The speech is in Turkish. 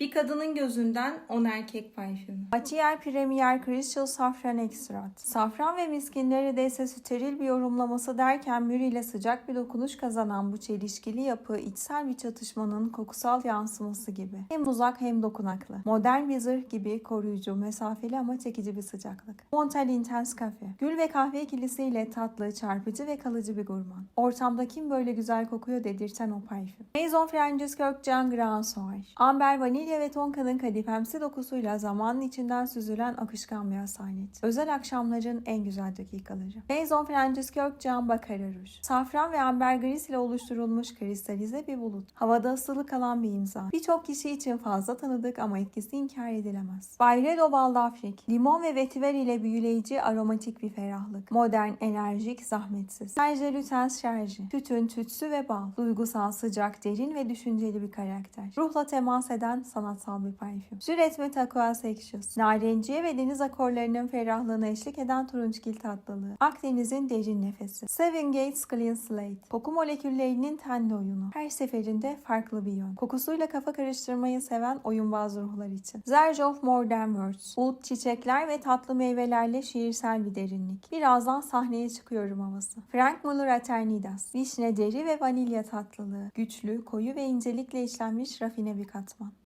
Bir kadının gözünden 10 erkek parfümü. Atiyer Premier Crystal Safran Extract. Safran ve miskin neredeyse steril bir yorumlaması derken mür ile sıcak bir dokunuş kazanan bu çelişkili yapı içsel bir çatışmanın kokusal yansıması gibi. Hem uzak hem dokunaklı. Modern bir zırh gibi koruyucu, mesafeli ama çekici bir sıcaklık. Montel Intense Cafe. Gül ve kahve ikilisiyle tatlı, çarpıcı ve kalıcı bir gurman. Ortamda kim böyle güzel kokuyor dedirten o parfüm. Maison Francis Kurkdjian Grand Soir. Amber, vanilya ve tonka'nın kadifemsi dokusuyla zamanın içinden süzülen akışkan bir asalet. Özel akşamların en güzel dakikaları. Maison Francis Baccarat Rouge. Safran ve ambergris ile oluşturulmuş kristalize bir bulut. Havada ısılı kalan bir imza. Birçok kişi için fazla tanıdık ama etkisi inkar edilemez. Bayredo Baldafrik. Limon ve vetiver ile büyüleyici aromatik bir ferahlık. Modern, enerjik, zahmetsiz. Serge Lutens şarjı. Tütün, tütsü ve bal. Duygusal, sıcak, derin ve düşünceli bir karakter. Ruhla temas eden sanatsal bir parfüm. Juret Metacoa Sexuous. Narenciye ve deniz akorlarının ferahlığına eşlik eden turunçgil tatlılığı. Akdeniz'in derin nefesi. Seven Gates Clean Slate. Koku moleküllerinin tenli oyunu. Her seferinde farklı bir yön. Kokusuyla kafa karıştırmayı seven oyunbaz ruhlar için. Zerge of Modern Words. Ud, çiçekler ve tatlı meyvelerle şiirsel bir derinlik. Birazdan sahneye çıkıyorum havası. Frank Muller Eternidas. Vişne deri ve vanilya tatlılığı. Güçlü, koyu ve incelikle işlenmiş rafine bir katman.